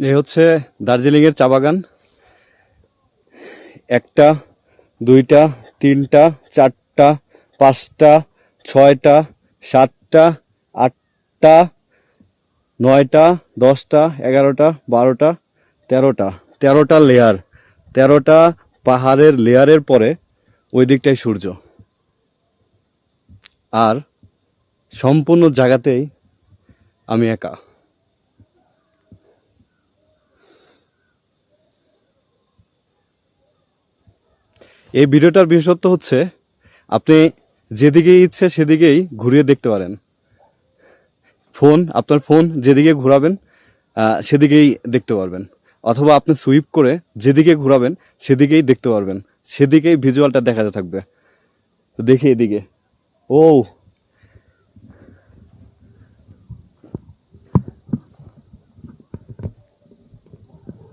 এই হচ্ছে দার্জিলিংয়ের চা বাগান। একটা, দুইটা, তিনটা, চারটা, পাঁচটা, ছয়টা, সাতটা, আটটা, নয়টা, দশটা, এগারোটা, বারোটা, তেরোটা। তেরোটা লেয়ার তেরোটা পাহাড়ের লেয়ারের পরে ওই দিকটাই সূর্য। আর সম্পূর্ণ জায়গাতেই আমি একা। এই ভিডিওটার বিশেষত্ব হচ্ছে, আপনি যেদিকেই ইচ্ছে সেদিকেই ঘুরিয়ে দেখতে পারেন। ফোন, আপনার ফোন যেদিকে ঘোরাবেন সেদিকেই দেখতে পারবেন। অথবা আপনি সুইপ করে যেদিকে ঘোরাবেন, সেদিকেই দেখতে পারবেন। সেদিকেই ভিজুয়ালটা দেখা থাকবে। দেখি এদিকে। ও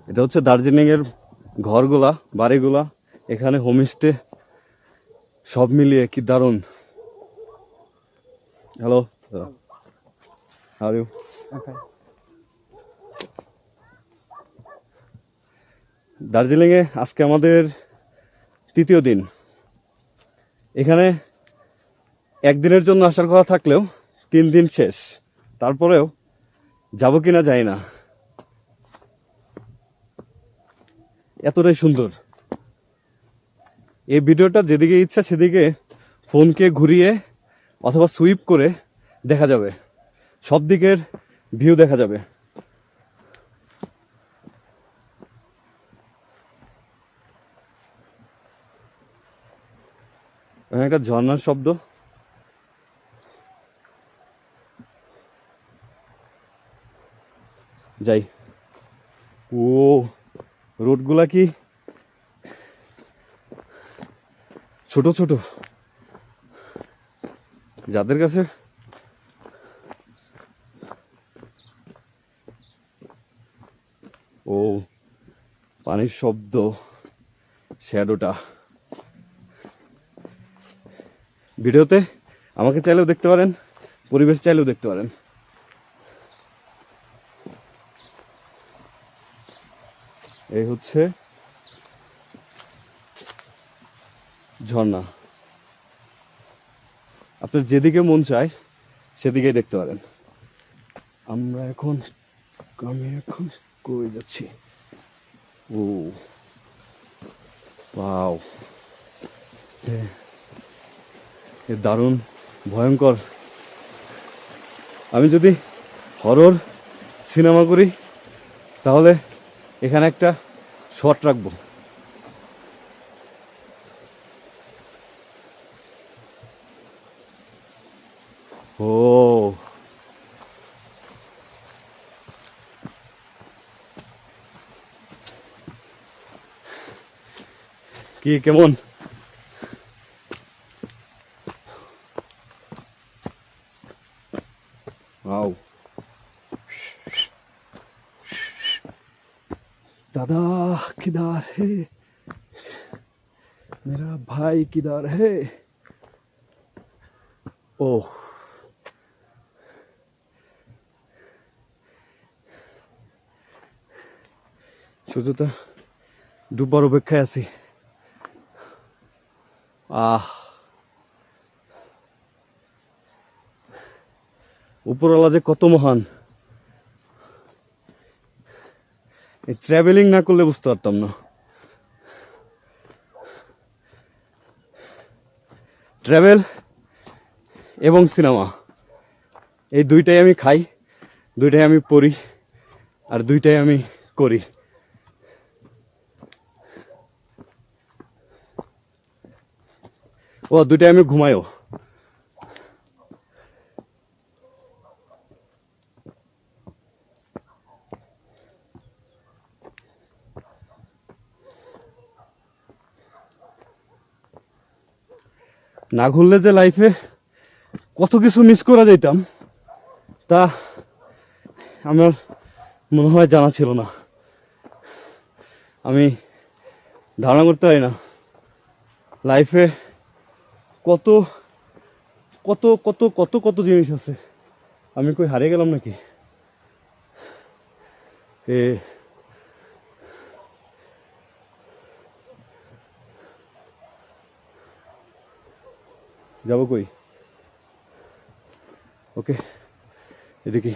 এটা হচ্ছে দার্জিলিংয়ের ঘরগুলা, বাড়িগুলা। এখানে হোমস্টে সব মিলিয়ে কি দারুণ। হ্যালো হাউ ইউ দার্জিলিংয়ে আজকে আমাদের তৃতীয় দিন। এখানে একদিনের জন্য আসার কথা থাকলেও তিন দিন শেষ। তারপরেও যাব কিনা যাই না। এতটাই সুন্দর। এই ভিডিওটা যেদিকে ইচ্ছা সেদিকে ফোনকে ঘুরিয়ে অথবা সুইপ করে দেখা যাবে। সব দিকের ভিউ দেখা যাবে। একটা ঝর্ণার শব্দ। যাই। ও, রোডগুলা কি? ছোট ছোট। যাদের কাছে ও পানির শব্দ, শ্যাডোটা। ভিডিওতে আমাকে চাইলেও দেখতে পারেন, পরিবেশ চাইলেও দেখতে পারেন। এই হচ্ছে ঝর্ণা। আপনার যেদিকে মন চায়, সেদিকেই দেখতে পারেন। আমরা এখন আমি এখন কই যাচ্ছি? ও, পাও। এ দারুণ, ভয়ঙ্কর। আমি যদি হরর সিনেমা করি, তাহলে এখানে একটা শট রাখব। ও কি কেমন आओ दादा किधर है मेरा भाई किधर है ओह সূর্যটা ডুববার অপেক্ষায় আছি। আহ। উপরওয়ালা যে কত মহান। এই ট্রাভেলিং না করলে বুঝতে পারতাম না। ট্রাভেল এবং সিনেমা এই দুইটাই আমি খাই, দুইটাই আমি পড়ি, আর দুইটাই আমি করি। ও দুইটাই আমি ঘুমাইও না ঘুরলে যে লাইফে কত কিছু মিস করা যেতাম তা আমার মনে হয় জানা ছিল না। আমি ধারণা করতে পারি না। লাইফে কত কত কত কত কত জিনিস আছে। আমি কই হারিয়ে গেলাম নাকি? এ, যাব কই? ওকে, এদিকে।